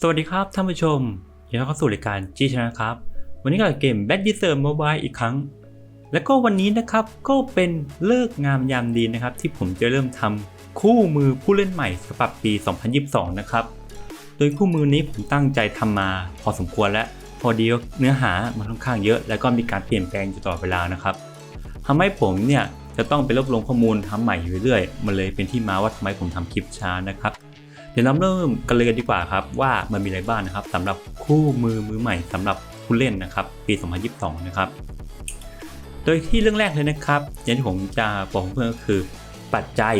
สวัสดีครับท่านผู้ชมยินดีต้อนรับเข้าสู่รายการจีชนะครับ วันนี้ก็เกม Bad d i s e r Mobile อีกครั้ง แล้วก็วันนี้นะครับก็เป็นเลิกงามยามดีนะครับ ที่ผมจะเริ่มทำคู่มือผู้เล่นใหม่สำหรับปี 2022 นะครับ โดยคู่มือนี้ผมตั้งใจทำมาพอสมควรและพอดีเนื้อหามันค่อนข้างเยอะ แล้วก็มีการเปลี่ยนแปลงอยู่ตลอดเวลานะครับทำให้ผมเนี่ยจะต้องไปรวบรวมข้อมูลทำใหม่อยู่เรื่อยๆมันเลยเป็นที่มาว่าทำไมผมทำคลิปช้านะครับ ดี๋ยวเราเริ่มกันเลยกันดีกว่าครับว่ามันมีอะไรบ้างนะครับสำหรับคู่มือมือใหม่สำหรับผู้เล่นนะครับปี 2022 นะครับ โดยที่เรื่องแรกเลยนะครับ อย่างที่ผมจะบอกเพื่อนก็คือ ปัจจัย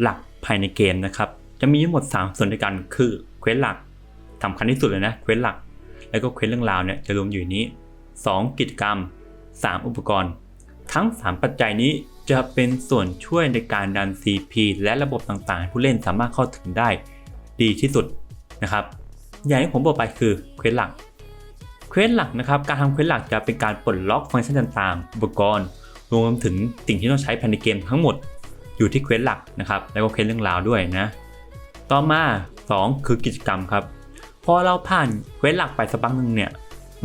หลักภายในเกมนะครับ จะมีทั้งหมด 3 ส่วนด้วยกันคือเควสหลักสำคัญที่สุดเลยนะเควสหลัก แล้วก็เควสเรื่องราวเนี่ยจะรวมอยู่นี้ 2 กิจกรรม 3 อุปกรณ์ ทั้ง 3 ปัจจัยนี้จะเป็นส่วนช่วยในการดัน CP และระบบต่างๆให้ผู้เล่นสามารถเข้าถึงได้ ดีที่สุดนะครับ อย่างที่ผมบอกไปคือเควสหลักเควสหลักนะครับ การทำเควสหลักจะเป็นการปลดล็อกฟังก์ชันต่างๆ อุปกรณ์ รวมถึงสิ่งที่ต้องใช้ภายในเกมทั้งหมดอยู่ที่เควสหลักนะครับ แล้วก็เควสเรื่องราวด้วยนะ ต่อมา 2 คือกิจกรรมครับ พอเราผ่านเควสหลักไปสักพักหนึ่งเนี่ย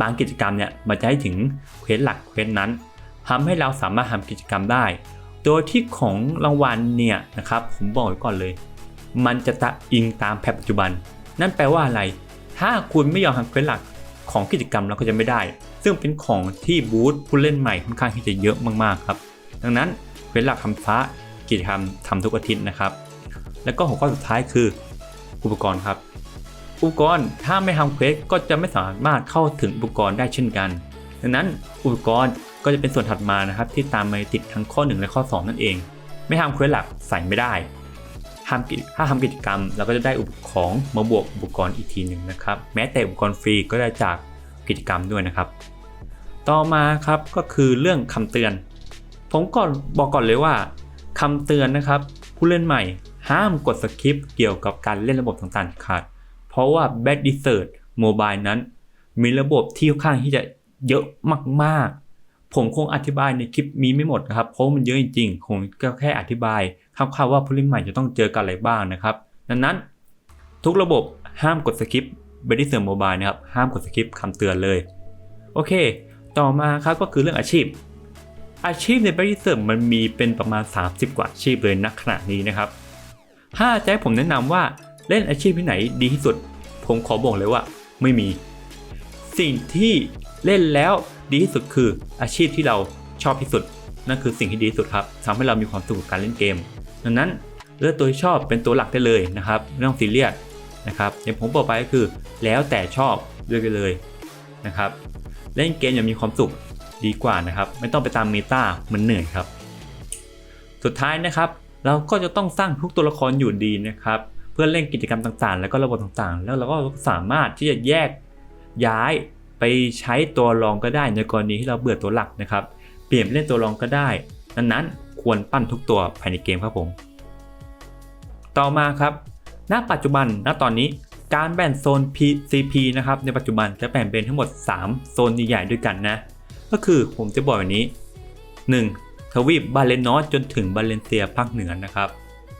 บางกิจกรรมเนี่ยมันจะให้ถึงเควสหลักเควสนั้นทำให้เราสามารถทำกิจกรรมได้ โดยที่ของรางวัลเนี่ยนะครับ ผมบอกไว้ก่อนเลย มันจะตะอิงตามแพทปัจจุบัน นั่นแปลว่าอะไร ถ้าคุณไม่ยอมทำเควสหลักของกิจกรรมเราก็จะไม่ได้ ซึ่งเป็นของที่บูธผู้เล่นใหม่ค่อนข้างที่จะเยอะมากๆครับ ดังนั้นเควสหลักทำฟ้ากิจกรรมทำทุกอาทิตย์นะครับ แล้วก็หัวข้อสุดท้ายคือ อุปกรณ์ครับ อุปกรณ์ถ้าไม่ทำเควสก็จะไม่สามารถเข้าถึงอุปกรณ์ได้เช่นกัน ดังนั้นอุปกรณ์ก็จะเป็นส่วนถัดมานะครับที่ตามมาติดทั้งข้อ 1 และข้อ 2 นั่นเอง ไม่ทำเควสหลักใส่ไม่ได้ ทำกิจถ้าทำกิจกรรม เราก็จะได้อุปของมาบวกอุปกรณ์อีกทีหนึ่งนะครับ แม้แต่อุปกรณ์ฟรีก็ได้จากกิจกรรมด้วยนะครับ ต่อมาครับก็คือเรื่องคำเตือน ผมก่อนบอกก่อนเลยว่าคำเตือนนะครับ ผู้เล่นใหม่ห้ามกดสคริปต์เกี่ยวกับการเล่นระบบต่างๆขาดเพราะว่า Bad Desert Mobile นั้น มีระบบที่ค่อนข้างที่จะเยอะมากๆ ผมคงอธิบายในคลิปมีไม่หมดนะครับ เพราะมันเยอะจริงๆคงก็แค่อธิบาย คร่าวๆว่าผู้เล่นใหม่จะต้องเจอกันอะไรบ้างนะครับ ดังนั้นทุกระบบห้ามกดสคริปเบดิเซอร์โมบายนะครับ ห้ามกดสคริปคำเตือนเลย โอเค ต่อมาครับก็คือเรื่องอาชีพ อาชีพในเบดิเซอร์มันมีเป็นประมาณ 30 กว่าอาชีพเลยณขณะนี้นะครับ ถ้าจะให้ผมแนะนำว่าเล่นอาชีพที่ไหนดีที่สุด ผมขอบอกเลยว่าไม่มี สิ่งที่เล่นแล้วดีที่สุดคืออาชีพที่เราชอบที่สุด นั่นคือสิ่งที่ดีที่สุดครับทำให้เรามีความสุขกับการเล่นเกม ดังนั้นเลือกตัวที่ชอบเป็นตัวหลักได้เลยนะครับไม่ต้องซีเรียสนะครับอย่างผมบอกไปก็คือแล้วแต่ชอบเลือกได้เลยนะครับเล่นเกมอย่างมีความสุขดีกว่านะครับ ไม่ต้องไปตามเมตามันเหนื่อยครับ สุดท้ายนะครับ เราก็จะต้องสร้างทุกตัวละครอยู่ดีนะครับ เพื่อเล่นกิจกรรมต่างๆ แล้วก็ระบบต่างๆ แล้วเราก็สามารถที่จะแยกย้ายไปใช้ตัวรองก็ได้ในกรณีที่เราเบื่อตัวหลักนะครับ เปลี่ยนไปเล่นตัวรองก็ได้ดังนั้น ควรปั้นทุกตัวภายในเกมครับผม ต่อมาครับ ณ ปัจจุบัน ณ ตอนนี้ การแบ่งโซน PCP นะครับ ในปัจจุบันจะแบ่งเป็นทั้งหมด 3 โซนใหญ่ๆด้วยกันนะ ก็คือผมจะบอกแบบนี้ 1. ทวีปบาเลนนอสจนถึงบาเลนเซียภาคเหนือนะครับ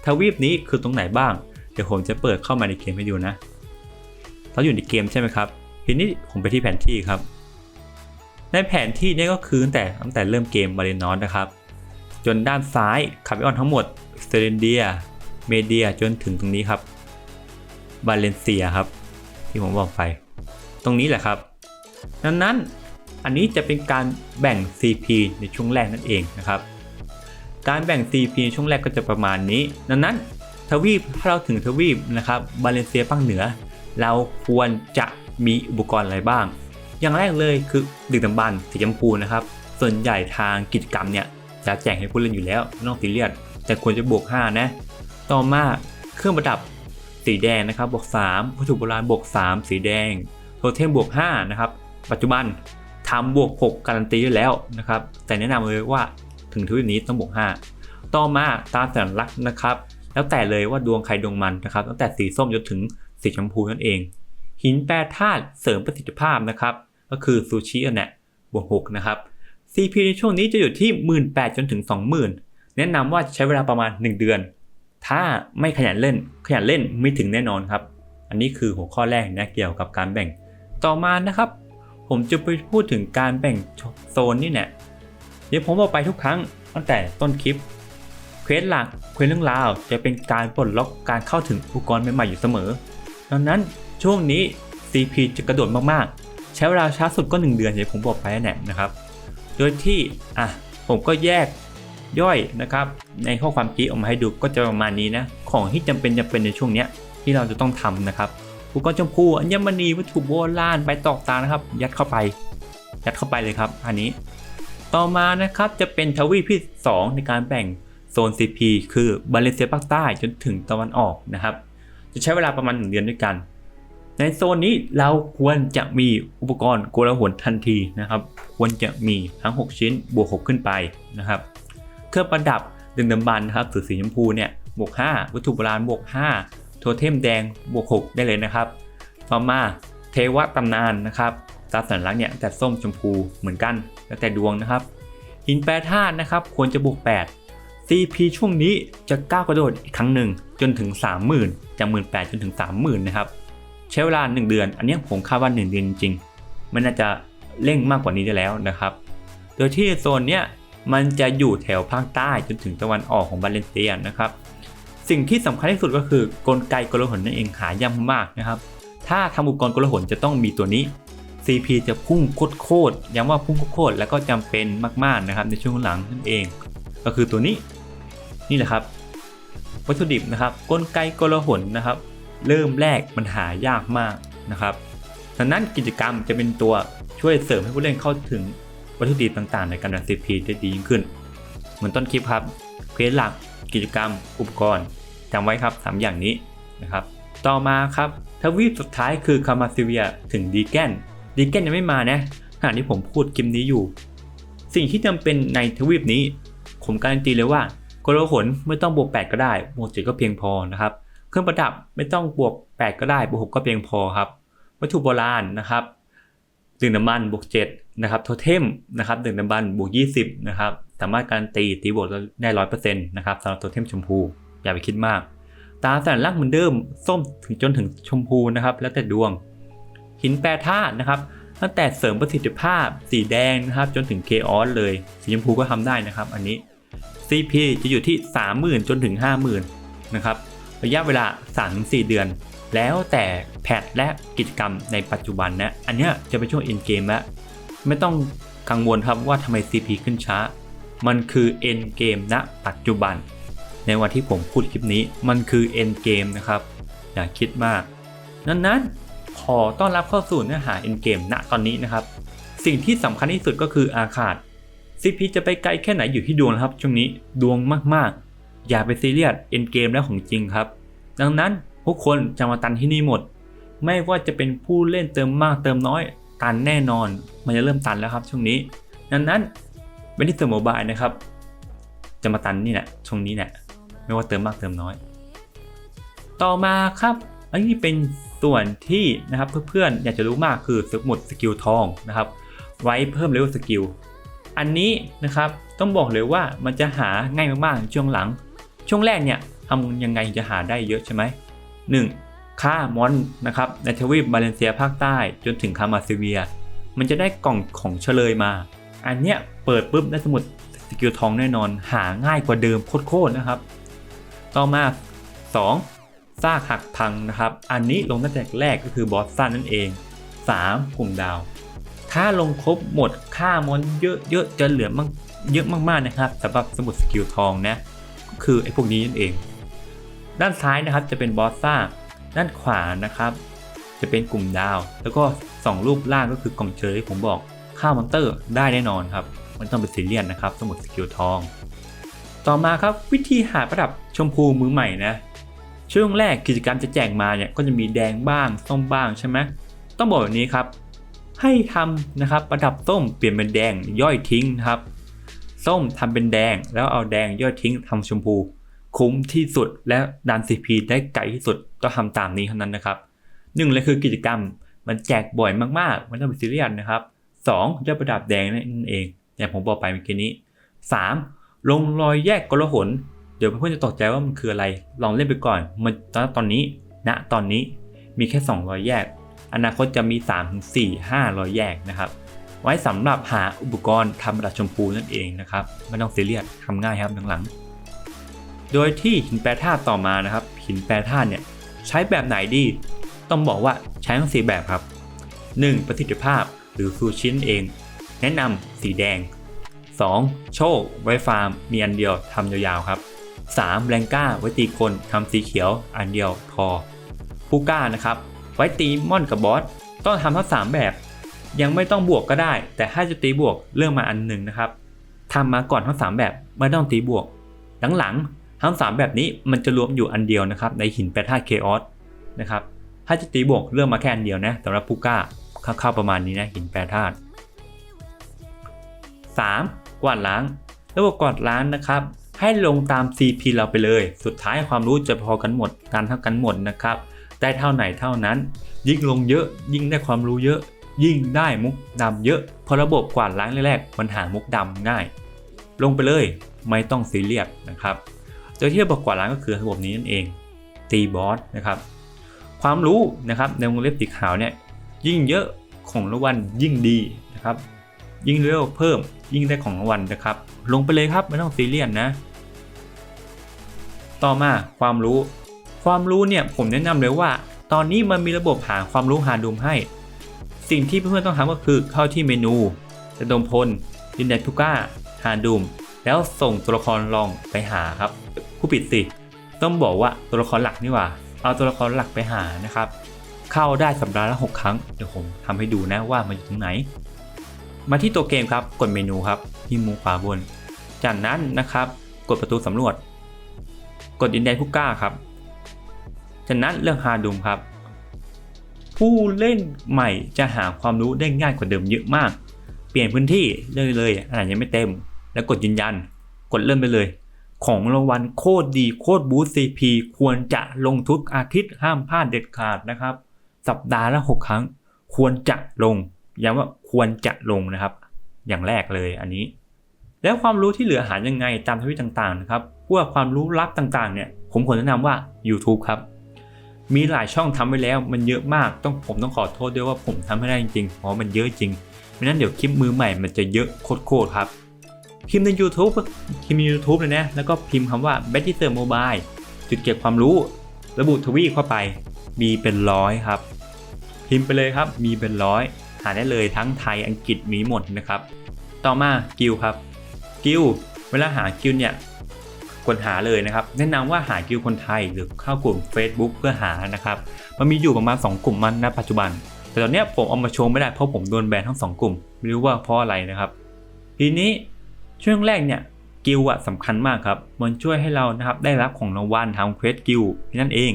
ทวีปนี้คือตรงไหนบ้าง เดี๋ยวผมจะเปิดเข้ามาในเกมให้ดูนะ เราอยู่ในเกมใช่ไหมครับ ทีนี้ผมไปที่แผนที่ครับในแผนที่นี้ก็คือตั้งแต่ตั้งแต่เริ่มเกมบาเลนอสนะครับ จนด้านซ้ายคาร์บิออนทั้งหมดสเตเรนเดียเมเดียจนถึงตรงนี้ครับบาเลนเซียครับ ที่ผมบอกไป ตรงนี้แหละครับ ดังนั้นอันนี้จะเป็นการแบ่ง CP ในช่วงแรกนั่นเองนะครับ การแบ่ง CP ในช่วงแรกก็จะประมาณนี้ ดังนั้นทวีปถ้าเราถึงทวีปนะครับบาเลนเซียภาคเหนือ เราควรจะมีอุปกรณ์อะไรบ้าง อย่างแรกเลยคือดึกดำบรรพ์สีชมพูนะครับ ส่วนใหญ่ทางกิจกรรมเนี่ย จะแจกให้ผู้เล่นอยู่แล้วไม่ต้องซีเรียสแต่ควรจะบวก 5 นะ ต่อมาเครื่องประดับสีแดงนะครับบวก3วัตถุโบราณบวก 3 สีแดงโทเทมบวก5นะครับปัจจุบันทำบวก 6 การันตีแล้วนะครับ แต่แนะนำเลยว่าถึงทวีปนี้ต้องบวก 5 ต่อมาตามสัญลักษณ์นะครับ แล้วแต่เลยว่าดวงใครดวงมันนะครับ ตั้งแต่สีส้มจนถึงสีชมพูนั่นเอง หินแปรธาตุเสริมประสิทธิภาพนะครับ ก็คือซูชิอันเนี้ยบวก 6 นะครับ CP ในช่วงนี้จะอยู่ที่ 18,000จนถึง 20,000 แนะนำว่าจะใช้เวลาประมาณ 1 เดือน ถ้าไม่ขยันเล่น ขยันเล่นไม่ถึงแน่นอนครับ อันนี้คือหัวข้อแรกนะเกี่ยวกับการแบ่ง ต่อมานะครับ ผมจะไปพูดถึงการแบ่งโซนนี่เนี่ยเดี๋ยวผมบอกไปทุกครั้งตั้งแต่ต้นคลิปเควสหลักเควสเรื่องราวจะเป็นการปลดล็อกการเข้าถึงอุปกรณ์ใหม่ๆอยู่เสมอ ดังนั้นช่วงนี้ CP จะกระโดดมากๆ ใช้เวลาช้าสุดก็ 1 เดือนอย่างที่ผมบอกไปนั่นแหละนะครับ โดยที่อะผมก็แยกย่อยนะครับ ในข้อความกี้ออกมาให้ดูก็จะประมาณนี้นะ ของที่จำเป็นจำเป็นในช่วงเนี้ยที่เราจะต้องทำนะครับอุปกรณ์ชมพูอัญมณีวัตถุโบราณใบตอกตานะครับ ยัดเข้าไป ยัดเข้าไปเลยครับ อันนี้ ต่อมานะครับจะเป็นทวีปที่ 2 ในการแบ่งโซน CP คือบาเลเซียภาคใต้จนถึงตะวันออกนะครับ จะใช้เวลาประมาณ1เดือนด้วยกัน ในโซนนี้เราควรจะมีอุปกรณ์โกลาหลทันทีนะครับ ควรจะมีทั้ง 6 ชิ้นบวก 6 ขึ้นไปนะครับ เครื่องประดับดึงดำบันนะครับสือสีชมพูเนี่ยบวก 5 วัตถุโบราณบวก 5 โทเทมแดงบวก 6 ได้เลยนะครับ ต่อมาเทวตำนานนะครับตาสัญลักษณ์เนี่ยแต่ส้มชมพูเหมือนกันแล้วแต่ดวงนะครับหินแปรธาตุนะครับควรจะบวก 8 CP ช่วงนี้จะก้าวกระโดดอีกครั้งหนึ่งจนถึง 30,000จาก18,000จนถึง 30,000 นะครับ ใช้เวลา 1 เดือน อันนี้ผมคาดว่า 1 เดือนจริงๆมันน่าจะเร่งมากกว่านี้ได้แล้วนะครับ โดยที่โซนเนี้ยมันจะอยู่แถวภาคใต้จนถึงตะวันออกของบาเลนเซียนะครับ สิ่งที่สำคัญที่สุดก็คือกลไกกลหนนั่นเองหายากมากนะครับ ถ้าทำอุปกรณ์กลหนจะต้องมีตัวนี้ CP จะพุ่งโคตรๆย้ำว่าพุ่งโคตรๆแล้วก็จำเป็นมากๆนะครับในช่วงหลังนั่นเอง ก็คือตัวนี้นี่แหละครับ วัตถุดิบนะครับ กลไกกลหนนะครับ เริ่มแรกมันหายากมากนะครับดังนั้นกิจกรรมจะเป็นตัวช่วยเสริมให้ผู้เล่นเข้าถึงวัตถุดิบต่างๆ ในการดัน CP ได้ดียิ่งขึ้น เหมือนต้นคลิปครับเควสหลักกิจกรรม อุปกรณ์จำไว้ครับ 3 อย่างนี้นะครับ ต่อมาครับทวีปสุดท้ายคือคามาซิเวียถึงดีแกนดีแกนยังไม่มานะขณะที่ผมพูดคลิปนี้อยู่ สิ่งที่จำเป็นในทวีปนี้ ผมการันตีเลยว่า กลหนไม่ต้องบวก8ก็ได้บวก7ก็เพียงพอนะครับ เครื่องประดับไม่ต้องบวก 8 ก็ได้บวก6ก็เพียงพอครับ วัตถุโบราณนะครับดึงน้ำมันบวก7นะครับโทเทมนะครับดึงน้ำมันบวก20นะครับสามารถการันตีตีบวกได้ร้อยเปอร์เซ็นต์นะครับสำหรับโทเทมชมพู อย่าไปคิดมาก ตาสัญลักษณ์เหมือนเดิมส้มถึงจนถึงชมพูนะครับ แล้วแต่ดวง หินแปรธาตุนะครับตั้งแต่เสริมประสิทธิภาพ สีแดงนะครับ จนถึงเคออสเลย สีชมพูก็ทำได้นะครับ อันนี้ CP จะอยู่ที่ 30,000 จนถึง 50,000 นะครับ ระยะเวลา 3-4 เดือน แล้วแต่แพทและกิจกรรมในปัจจุบันนะอันนี้จะเป็นช่วง end game แล้วไม่ต้องกังวลครับว่าทำไม CP ขึ้นช้า มันคือ end game ณปัจจุบัน ในวันที่ผมพูดคลิปนี้มันคือ end game นะครับอย่าคิดมาก นั้นนั้นขอต้อนรับเข้าสู่เนื้อหา end game ณตอนนี้นะครับ สิ่งที่สำคัญที่สุดก็คืออาคาด CP จะไปไกลแค่ไหนอยู่ที่ดวงครับช่วงนี้ดวงมากๆ อย่าไปซีเรียส end game แล้วของจริงครับ ดังนั้นทุกคนจะมาตันที่นี่หมด ไม่ว่าจะเป็นผู้เล่นเติมมากเติมน้อยตันแน่นอน มันจะเริ่มตันแล้วครับช่วงนี้ ดังนั้นเบนที่เติมโมบายนะครับ จะมาตันนี่แหละช่วงนี้แหละไม่ว่าเติมมากเติมน้อย ต่อมาครับอันนี้เป็นส่วนที่นะครับเพื่อนๆอยากจะรู้มากคือสมุดสกิลทองนะครับ ไว้เพิ่มเลเวลสกิลอันนี้นะครับต้องบอกเลยว่ามันจะหาง่ายมากๆช่วงหลัง ช่วงแรกเนี่ยทำยังไงจะหาได้เยอะใช่ไหมหนึ่งค่ามอนนะครับในทวีปบาเลนเซียภาคใต้จนถึงคามาซิเวีย มันจะได้กล่องของเฉลยมา อันเนี้ยเปิดปุ๊บได้สมุดสกิลทองแน่นอนหาง่ายกว่าเดิมโคตรๆนะครับ ต่อมา 2. ซากหักพังนะครับ อันนี้ลงตั้งแต่แรกก็คือบอสซันนั่นเอง 3. กลุ่มดาว ถ้าลงครบหมดค่ามอนเยอะๆจะเหลือมากเยอะมากๆนะครับสำหรับสมุดสกิลทองนะ คือไอ้พวกนี้นั่นเอง ด้านซ้ายนะครับจะเป็นบอสซ่าด้านขวานะครับ จะเป็นกลุ่มดาว แล้วก็ 2 รูปล่างก็คือกล่องเชยที่ผมบอกค่ามอนเตอร์ได้แน่นอนครับ มันต้องเป็นซีเรียนนะครับ สมุดสกิลทอง ต่อมาครับวิธีหาประดับชมพูมือใหม่นะ ช่วงแรกกิจกรรมจะแจกมาเนี่ยก็จะมีแดงบ้างส้มบ้างใช่ไหมต้องบอกแบบนี้ครับ ให้ทำนะครับประดับส้มเปลี่ยนเป็นแดงย่อยทิ้งนะครับ ส้มทำเป็นแดง แล้วเอาแดงย่อยทิ้งทำชมพู คุ้มที่สุดและดัน CP ได้ไกลที่สุดก็ทำตามนี้เท่านั้นนะครับหนึ่งเลยคือกิจกรรมมันแจกบ่อยมากๆ มันต้องเป็นซีเรียสนะครับสองยอดประดับแดงนั่นเองอย่างผมบอกไปเมื่อกี้นี้สามลงรอยแยกกลหนเดี๋ยวเพื่อนๆจะตกใจว่ามันคืออะไร ลองเล่นไปก่อน มันตอนตอนนี้ณตอนนี้มีแค่200แยก อนาคตจะมี3 4 500แยกนะครับ ไว้สำหรับหาอุปกรณ์ทำกระดาษชมพูนั่นเองนะครับไม่ต้องซีเรียสทำง่ายครับหลังๆโดยที่หินแปรธาตุต่อมานะครับ หินแปรธาตุเนี่ยใช้แบบไหนดี ต้องบอกว่าใช้ทั้งสีแบบครับ 1. ประสิทธิภาพหรือซูชินเอง แนะนำสีแดง 2. โชคไว้ฟาร์ม มีอันเดียวทำยาวๆครับ 3. แรงก้าไว้ตีคนทำสีเขียวอันเดียวพอผู้ก้านะครับ ไว้ตีม่อนกับบอสต้องทำทั้งสามแบบ ยังไม่ต้องบวกก็ได้ แต่ถ้าจะตีบวกเรื่องมาอันหนึ่งนะครับทำมาก่อนทั้งสามแบบไม่ต้องตีบวก หลังๆทั้งสามแบบนี้มันจะรวมอยู่อันเดียวนะครับในหินแปรธาตุเคออสนะครับถ้าจะตีบวกเรื่องมาแค่อันเดียวนะสำหรับผู้กล้าคร่าๆประมาณนี้นะหินแปรธาตุ 3. กวาดล้าง ระบบกวาดล้างนะครับ ให้ลงตาม CP เราไปเลย สุดท้ายความรู้จะพอกันหมดการเท่ากันหมดนะครับ ได้เท่าไหนเท่านั้น ยิ่งลงเยอะยิ่งได้ความรู้เยอะ ยิ่งได้มุกดำเยอะเพราะระบบกวาดล้างแรกๆมันหามุกดำง่าย ลงไปเลยไม่ต้องซีเรียสนะครับ โดยที่ระบบกวาดล้างก็คือระบบนี้นั่นเองตีบอสนะครับ ความรู้นะครับในวงเล็บสีขาวเนี่ยยิ่งเยอะของรางวัลยิ่งดีนะครับ ยิ่งเร็วเพิ่มยิ่งได้ของรางวัลนะครับ ลงไปเลยครับไม่ต้องซีเรียสนะต่อมาความรู้ ความรู้เนี่ยผมแนะนำเลยว่า ตอนนี้มันมีระบบหาความรู้หาดูมให้ สิ่งที่เพื่อนๆต้องทำก็คือเข้าที่เมนูจะดมพลดินแดนทุก้าหาดูม แล้วส่งตัวละครลองไปหาครับผู้ปิดสิ ต้องบอกว่าตัวละครหลักนี่ว่า เอาตัวละครหลักไปหานะครับ เข้าได้สัปดาห์ละ 6 ครั้ง เดี๋ยวผมทำให้ดูนะว่ามันอยู่ตรงไหน มาที่ตัวเกมครับกดเมนูครับที่มุมขวาบน จากนั้นนะครับ กดประตูสำรวจ กดดินแดนผู้กล้าครับ จากนั้นเรื่องฮาดุมครับ ผู้เล่นใหม่จะหาความรู้ได้ง่ายกว่าเดิมเยอะมาก เปลี่ยนพื้นที่เลยเลยอ่านยังไม่เต็ม แล้วกดยืนยัน กดเริ่มไปเลย ของรางวัลโคตรดีโคตรบูสต์ซีพีควรจะลงทุกอาทิตย์ห้ามพลาดเด็ดขาดนะครับ สัปดาห์ละ 6 ครั้ง ควรจะลงย้ำว่าควรจะลงนะครับ อย่างแรกเลยอันนี้ แล้วความรู้ที่เหลือหายังไงตามทวิตต่างๆนะครับพวกความรู้ลับต่างๆเนี่ยผมขอแนะนำว่า YouTube ครับ มีหลายช่องทำไว้แล้ว มันเยอะมากต้องผมต้องขอโทษด้วยว่าผมทำไม่ได้จริงๆเพราะมันเยอะจริงไม่นั้นเดี๋ยวคลิปมือใหม่มันจะเยอะโคตรครับพิมพ์ใน YouTube พิมพ์ใน YouTube เลยนะ แล้วก็พิมพ์คำว่า b a t t y s e r Mobile จุดเก็บความรู้ ระบุทวีเข้าไป มีเป็นร้อยครับ พิมพ์ไปเลยครับ มีเป็นร้อย หาได้เลยทั้งไทยอังกฤษมีหมดนะครับ ต่อมากิลครับ กิลเวลาหากิลเนี่ย กดหาเลยนะครับ แนะนำว่าหากิลคนไทยหรือเข้ากลุ่ม Facebook เพื่อหานะครับ มันมีอยู่ประมาณ 2 กลุ่มมันณปัจจุบัน แต่ตอนเนี้ยผมเอามาโชว์ไม่ได้เพราะผมโดนแบนทั้ง 2 กลุ่ม ไม่รู้ว่าเพราะอะไรนะครับ ทีนี้ช่วงแรกเนี่ยกิลอะสำคัญมากครับ มันช่วยให้เรานะครับได้รับของรางวัลทำเควสกิลนั่นเอง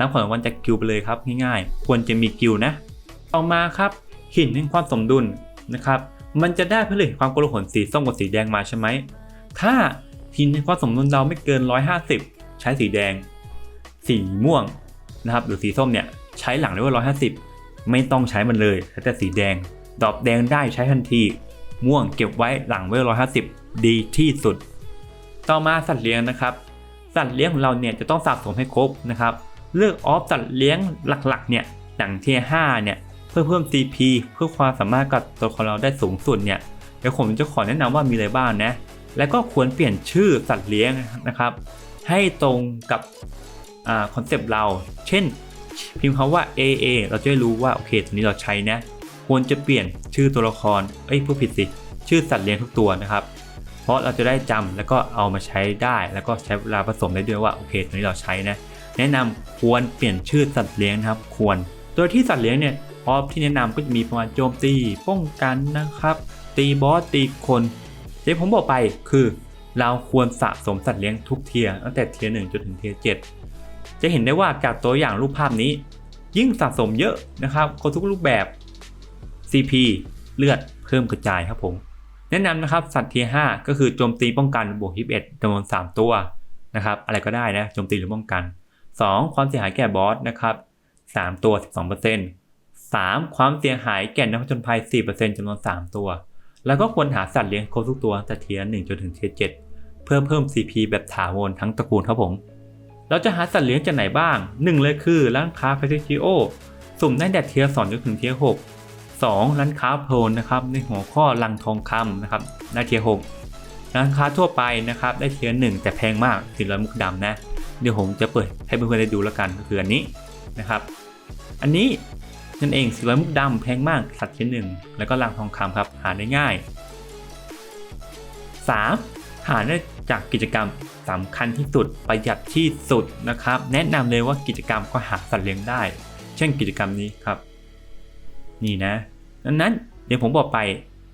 รับของรางวัลจากกิลไปเลยครับง่ายๆ ควรจะมีกิลนะต่อมาครับหินแห่งความสมดุลนะครับ มันจะได้ผลิตความกลหลสีส้มกับสีแดงมาใช่ไหมถ้า หินแห่งความสมดุลเราไม่เกิน 150 ใช้สีแดง สีม่วงนะครับหรือสีส้มเนี่ยใช้หลังเรียกว่า150 ไม่ต้องใช้มันเลยใช้แต่สีแดง ดอกแดงได้ใช้ทันที ม่วงเก็บไว้หลังเวล150 ดีที่สุด ต่อมาสัตว์เลี้ยงนะครับ สัตว์เลี้ยงของเราเนี่ยจะต้องสะสมให้ครบนะครับ เลือกออฟสัตว์เลี้ยงหลักๆเนี่ยอย่างเทีย5เนี่ยเพื่อเพิ่ม CP เพื่อความสามารถกับตัวของเราได้สูงสุดเนี่ยเดี๋ยวผมจะขอแนะนำว่ามีอะไรบ้างนะ แล้วก็ควรเปลี่ยนชื่อสัตว์เลี้ยงนะครับ ให้ตรงกับคอนเซปต์เรา เช่น พิมพ์คำว่า AA เราจะได้รู้ว่าโอเคตัวนี้เราใช้นะ ควรจะเปลี่ยนชื่อตัวละคร เอ้ยผู้ผิดสิ ชื่อสัตว์เลี้ยงทุกตัวนะครับ เพราะเราจะได้จำแล้วก็เอามาใช้ได้ แล้วก็ใช้เวลาผสมได้ด้วยว่าโอเคตัวนี้เราใช้นะ แนะนำควรเปลี่ยนชื่อสัตว์เลี้ยงนะครับ ควร โดยที่สัตว์เลี้ยงเนี่ยออฟที่แนะนำก็จะมีประมาณโจมตี ป้องกันนะครับ ตีบอสตีคน ที่ผมบอกไปคือเราควรสะสมสัตว์เลี้ยงทุกเทียตั้งแต่เทียหนึ่งจนถึงเทียเจ็ดจะเห็นได้ว่าจากตัวอย่างรูปภาพนี้ ยิ่งสะสมเยอะนะครับคนทุกรูปแบบ CP เลือดเพิ่มกระจายครับผม แนะนำนะครับสัตว์เทียร์5ก็คือโจมตีป้องกันบวก21จำนวน 3 ตัวนะครับอะไรก็ได้นะโจมตีหรือป้องกัน 2. ความเสียหายแก่บอสนะครับ3ตัว 12% 3. ความเสียหายแก่นักผจญภัย 4%จำนวน 3 ตัว แล้วก็ควรหาสัตว์เลี้ยงครบทุกตัวแต่เทียร์1จนถึงเทียร์7เพื่อเพิ่ม CP แบบถาวรทั้งตระกูลครับผม เราจะหาสัตว์เลี้ยงจากไหนบ้างหนึ่งเลยคือร้านค้า p a t r i o สุ่มได้แต่เทียร์สองจนถึงเทียร์หกสองร้านค้าโพลนะครับในหัวข้อลังทองคำนะครับได้เทียร์หกร้านค้าทั่วไปนะครับได้เทียร์หนึ่งแต่แพงมากสีร้อยมุกดำนะเดี๋ยวผมจะเปิดให้เพื่อนๆได้ดูแล้วกันก็คืออันนี้นะครับ อันนี้ นั่นเองสีร้อยมุกดำแพงมากสัตว์ชิ้นหนึ่ง แล้วก็ลังทองคำครับหาได้ง่าย 3. หาได้จากกิจกรรมสำคัญที่สุดประหยัดที่สุดนะครับ แนะนำเลยว่ากิจกรรมก็หาสัตว์เลี้ยงได้ เช่นกิจกรรมนี้ครับ นี่นะดังนั้นเดี๋ยวผมบอกไป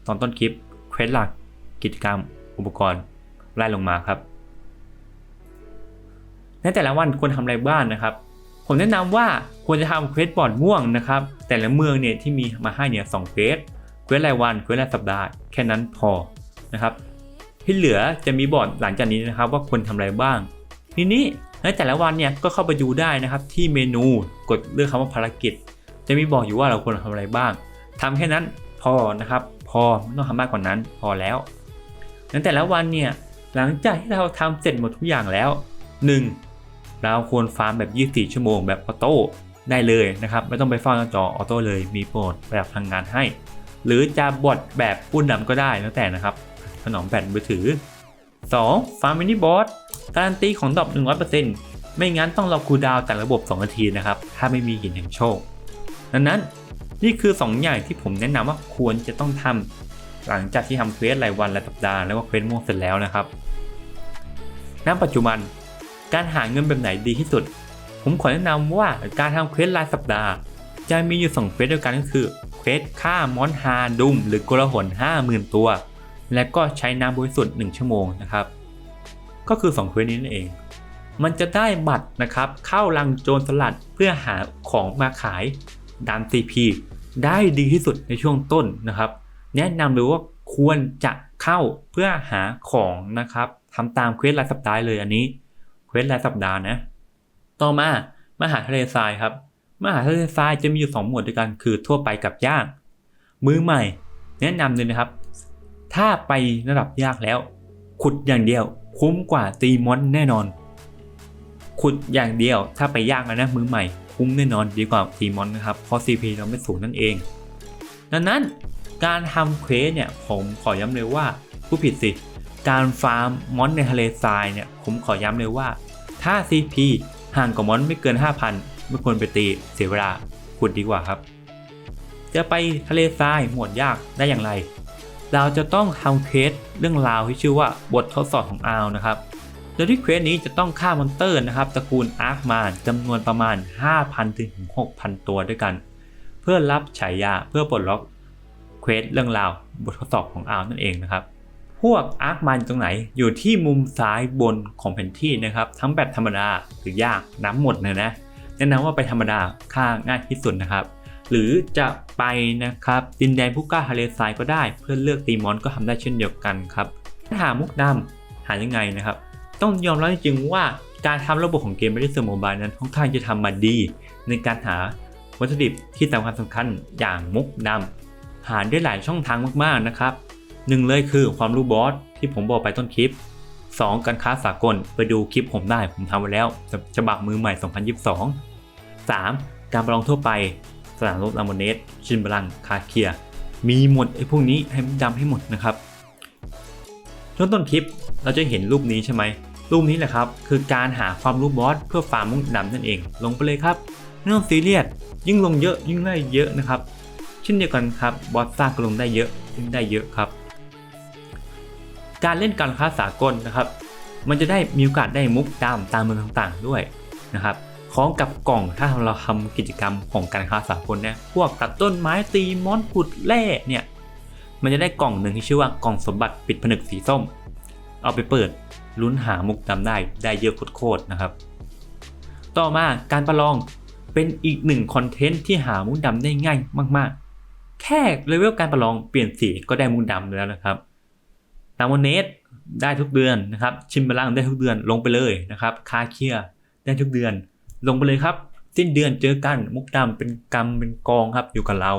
ตอนต้นคลิปเควสหลักกิจกรรม อุปกรณ์ไล่ลงมาครับในแต่ละวันควรทำอะไรบ้างนะครับ ผมแนะนำว่าควรจะทำเควสบอร์ดม่วงนะครับ แต่ละเมืองเนี่ยที่มีมาให้เนี่ยสองเควสเควสรายวันเควสรายสัปดาห์แค่นั้นพอนะครับที่เหลือจะมีบอร์ดหลังจากนี้นะครับ ว่าควรทำอะไรบ้าง ทีนี้ในแต่ละวันเนี่ยก็เข้าไปดูได้นะครับที่เมนูกดเลือกคำว่าภารกิจ จะมีบอกอยู่ว่าเราควรทำอะไรบ้างทำแค่นั้นพอนะครับ พอไม่ต้องทำมากกว่านั้นพอแล้วในแต่ละวันเนี่ยหลังจากที่เราทำเสร็จหมดทุกอย่างแล้ว 1. เราควรฟาร์มแบบ 24 ชั่วโมงแบบออโต้ได้เลยนะครับ ไม่ต้องไปเฝ้าหน้าจอออโต้เลยมีโปรดประหยัดพลังงานให้ หรือจะบดแบบพูดนำก็ได้แล้วแต่นะครับ ถนอมแบตมือถือ 2. ฟาร์มมินิบอสการันตีของดรอป100%ไม่งั้นต้องรอคูดาวแต่ระบบ 2 นาทีนะครับ ถ้าไม่มีหินแห่งโชค ดังนั้นนี่คือ 2 อย่างที่ผมแนะนำว่าควรจะต้องทำหลังจากที่ทำเควสรายวันและสัปดาห์แล้วก็เควสม่วงเสร็จแล้วนะครับณปัจจุบัน การหาเงินแบบไหนดีที่สุด ผมขอแนะนำว่าการทำเควสรายสัปดาห์ จะมีอยู่2เควสด้วยกันก็คือเควสฆ่ามอนฮาดุม หรือกุลหน50,000 ตัว และก็ใช้น้ำบริสุทธิ์1ชั่วโมงนะครับ ก็คือ2เควสนี้นั่นเอง มันจะได้บัตรนะครับเข้าลังโจรสลัดเพื่อหาของมาขายดัน CP ได้ดีที่สุดในช่วงต้นนะครับ แนะนำเลยว่าควรจะเข้าเพื่อหาของนะครับทำตามเควสรายสัปดาห์เลยอันนี้ ควสรายสัปดาห์นะ ต่อมามหาทะเลทรายครับ มหาทะเลทรายจะมีอยู่2หมวดด้วยกันคือทั่วไปกับยาก มือใหม่ แนะนำเลยนะครับ ถ้าไประดับยากแล้ว ขุดอย่างเดียว คุ้มกว่าตีมอนแน่นอน ขุดอย่างเดียวถ้าไปยากแล้วนะมือใหม่ คุ้มแน่นอนดีกว่าตีมอนนะครับเพราะ CP เราไม่สูงนั่นเอง ดังนั้นการทำเควสเนี่ยผมขอย้ำเลยว่าผู้ผิดสิ การฟาร์มมอนในทะเลทรายเนี่ยผมขอย้ำเลยว่า ถ้า CP ห่างกับมอนไม่เกิน 5,000 ไม่ควรไปตีเสียเวลาขุดดีกว่าครับ จะไปทะเลทรายหมวดยากได้อย่างไร เราจะต้องทำเควสเรื่องราวที่ชื่อว่าบททดสอบของอาวนะครับ โดยที่เควสนี้จะต้องฆ่ามอนเตอร์นะครับตระกูลอาร์คมานจำนวนประมาณ 5,000 ถึง 6,000 ตัวด้วยกัน เพื่อรับฉายาเพื่อปลดล็อกเควสเรื่องราวบททดสอบของอาวนั่นเองนะครับ พวกอาร์คมันตรงไหน อยู่ที่มุมซ้ายบนของแผนที่นะครับ ทั้งแบบธรรมดาหรือยากน้ำหมดเลยนะแนะนำว่าไปธรรมดาค่าง่ายที่สุดนะครับ หรือจะไปนะครับดินแดนผู้กล้าทะเลทรายก็ได้ เพื่อเลือกตีมอนก็ทำได้เช่นเดียวกันครับหามุกดำหายังไงนะครับ ต้องยอมรับจริงๆว่าการทำระบบของเกมไม่ได้เสมอบายนั้นค่อนข้างจะทำมาดี ในการหาวัตถุดิบที่สำคัญสำคัญอย่างมุกดำหาได้หลายช่องทางมากๆนะครับ หนึ่งเลยคือความรู้บอสที่ผมบอกไปต้นคลิป 2. การค้าสากลไปดูคลิปผมได้ผมทำไว้แล้วฉบับมือใหม่ 2022 3. การประลองทั่วไป สนามรบลามโมเนสชินบลังคาเคีย มีหมดไอ้พวกนี้ให้ดำให้หมดนะครับ ช่วงต้นคลิปเราจะเห็นรูปนี้ใช่ไหมรูปนี้แหละครับ คือการหาความรู้บอสเพื่อฟาร์มมุกดำนั่นเอง ลงไปเลยครับไม่ต้องซีเรียสยิ่งลงเยอะยิ่งได้เยอะนะครับเช่นเดียวกันครับบอสซ่าก็ลงได้เยอะยิ่งได้เยอะครับ การเล่นการค้าสากลนะครับ มันจะได้มีโอกาสได้มุกดำตามเมืองต่างๆด้วยนะครับพร้อมกับกล่องถ้าเราทำกิจกรรมของการค้าสากลเนี่ยพวกตัดต้นไม้ตีมอนขุดแร่เนี่ยมันจะได้กล่องหนึ่งที่ชื่อว่ากล่องสมบัติปิดผนึกสีส้ม เอาไปเปิดลุ้นหามุกดำได้ได้เยอะโคตรๆนะครับ ต่อมาการประลองเป็นอีกหนึ่งคอนเทนต์ที่หามุกดำได้ง่ายมากๆ แค่เลเวลการประลองเปลี่ยนสีก็ได้มุกดำแล้วนะครับ ตามวันเนสได้ทุกเดือนนะครับชิมบลังได้ทุกเดือนลงไปเลยนะครับคาเคียได้ทุกเดือน ลงไปเลยครับ สิ้นเดือนเจอกันมุกดำเป็นกำเป็นกองครับอยู่กับเรา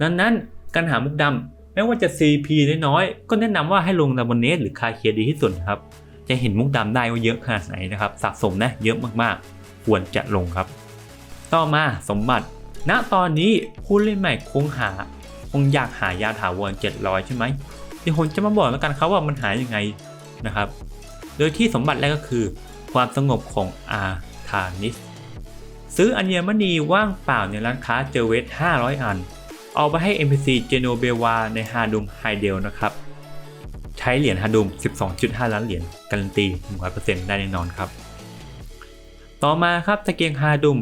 ดังนั้นการหามุกดำไม่ว่าจะ CP น้อยๆก็แนะนำว่าให้ลงดามอนเนสหรือคาเคียดีที่สุดครับจะเห็นมุกดำได้ว่าเยอะขนาดไหนนะครับสะสมนะเยอะมากๆ ควรจะลงครับ ต่อมาสมบัติ ณตอนนี้ผู้เล่นใหม่คงหาคงอยากหายาถาวร700 ใช่ไหม ดี๋ยวผมจะมาบอกแล้วกันครับว่ามันหายยังไงนะครับ โดยที่สมบัติแรกก็คือ ความสงบของอาธานิส ซื้ออัญมณีว่างเปล่าในร้านค้าเจอเวท500 อัน เอาไปให้ NPC เจโนเบวาในฮาดุมไฮเดลนะครับ ใช้เหรียญฮาดุม 12.5 ล้านเหรียญการันตี 100%ได้แน่นอนครับ ต่อมาครับตะเกียงฮาดุม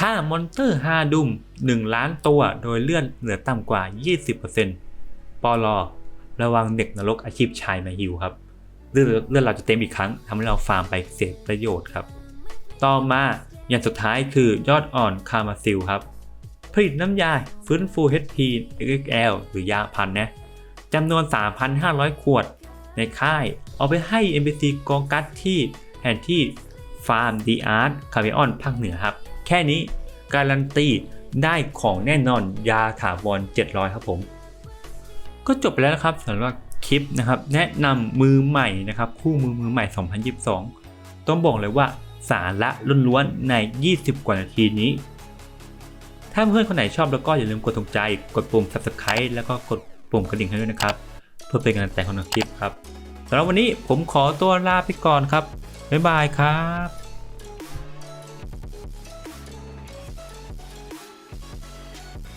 ค่ามอนเตอร์ฮาดุม 1 ล้านตัวโดยเลื่อนเหลือต่ำกว่า 20%ปอลอ ระวังเด็กนรกอาชีพชายมาหิวครับเลือดเลือดเราจะเต็มอีกครั้งทำให้เราฟาร์มไปเสียประโยชน์ครับ ต่อมาอย่างสุดท้ายคือยอดอ่อนคามาซิลครับ ผลิตน้ำยาฟื้นฟู HP XL หรือยาพันนะจำนวน 3,500 ขวดในค่าย เอาไปให้ NPC กองกัดที่แผนที่ฟาร์มดีอาร์ตคาเมออนภาคเหนือครับ แค่นี้การันตีได้ของแน่นอนยาถาวร700 ครับผม ก็จบไปแล้วนะครับสำหรับคลิปนะครับแนะนำมือใหม่นะครับคู่มือมือใหม่ 2022 ต้องบอกเลยว่าสาระล้วนๆใน 20 กว่านาทีนี้ ถ้าเพื่อนคนไหนชอบแล้วก็อย่าลืมกดถูกใจ กดปุ่ม subscribe แล้วก็กดปุ่มกระดิ่งให้ด้วยนะครับ เพื่อเป็นกำลังใจของน้องคลิปครับสำหรับวันนี้ผมขอตัวลาไปก่อนครับ บ๊ายบายครับ